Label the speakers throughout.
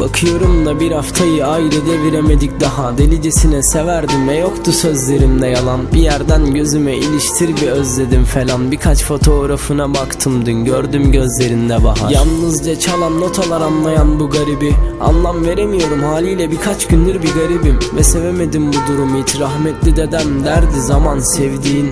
Speaker 1: Bakıyorum da bir haftayı ayrı deviremedik daha. Delicesine severdim ve yoktu sözlerimde yalan. Bir yerden gözüme iliştir bir özledim falan. Birkaç fotoğrafına baktım dün gördüm gözlerinde bahar. Yalnızca çalan notalar anlayan bu garibi. Anlam veremiyorum haliyle birkaç gündür bir garibim. Ve sevemedim bu durumu hiç rahmetli dedem derdi zaman sevdiğin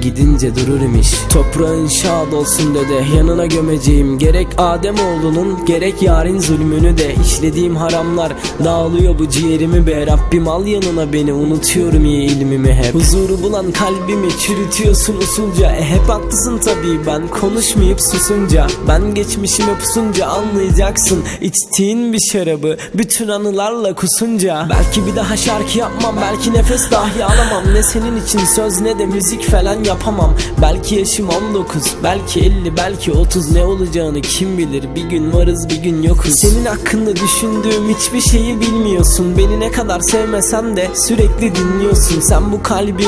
Speaker 1: Gidince durur imiş. Toprağın şad olsun dede Yanına gömeceğim. Gerek Adem oğlunun Gerek yarın zulmünü de. İşlediğim haramlar Dağılıyor bu ciğerimi be. Rabbim al yanına beni Unutuyorum iyi ilmimi hep. Huzuru bulan kalbimi Çürütüyorsun usulca. E hep haklısın tabii ben Konuşmayıp susunca. Ben geçmişime pusunca Anlayacaksın. İçtiğin bir şarabı Bütün anılarla kusunca. Belki bir daha şarkı yapmam Belki nefes dahi alamam. Ne senin için söz ne de müzik falan yapamam Belki yaşım 19 Belki 50 belki 30 Ne olacağını kim bilir? Bir gün varız bir gün yokuz. Senin hakkında düşündüğüm hiçbir şeyi bilmiyorsun. Beni ne kadar sevmesen de sürekli dinliyorsun. Sen bu kalbi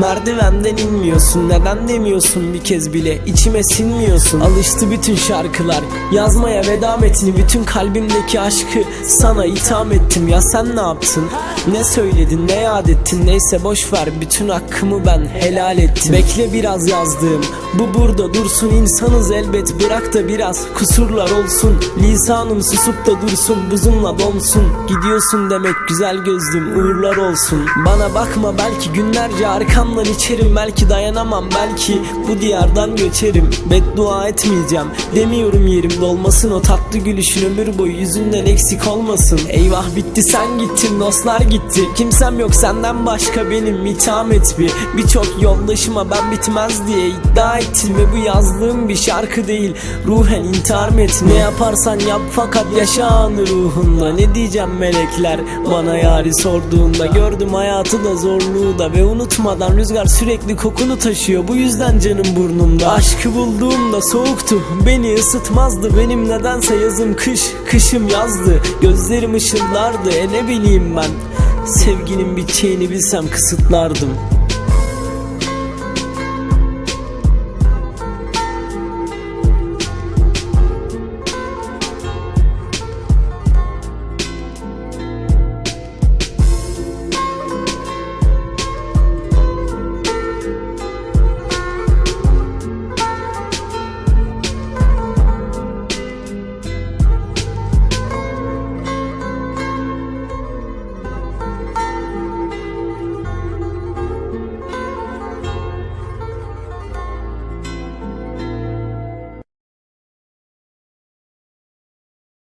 Speaker 1: Merdivenden inmiyorsun. Neden demiyorsun? Bir kez bile içime sinmiyorsun. Alıştı bütün şarkılar yazmaya veda metni Bütün kalbimdeki aşkı sana itham ettim. Ya sen ne yaptın Ne söyledin ne yad ettin? Neyse boş ver. Bütün hakkımı ben helal ettim. Bekle biraz yazdığım. Bu burada dursun insanız elbet. Bırak da biraz kusurlar olsun. Lisanım susup da dursun buzumla donsun. Gidiyorsun demek güzel gözlüm uğurlar olsun. Bana bakma belki günlerce arkamdan içerim. Belki dayanamam belki bu diyardan göçerim. Beddua etmeyeceğim. Demiyorum yerimde olmasın O tatlı gülüşün ömür boyu yüzünden eksik olmasın. Eyvah bitti sen gittin. Dostlar gitti. Kimsem yok senden başka benim. İtham et bir. Birçok yoldaşıma ben bitmez diye iddia ettim. Ve bu yazdığım bir şarkı değil. Ruhen intihar metni Ne yaparsan yap fakat yaşa anı ruhunda. Ne diyeceğim melekler? Bana yari sorduğunda Gördüm hayatı da zorluğu da. Ve unutmadan rüzgar sürekli kokunu taşıyor. Bu yüzden canım burnumda. Aşkı bulduğumda soğuktu. Beni ısıtmazdı. Benim nedense yazım kış Kışım yazdı. Gözlerim ışıldardı E ne bileyim ben Sevginin biteceğini bilsem kısıtlardım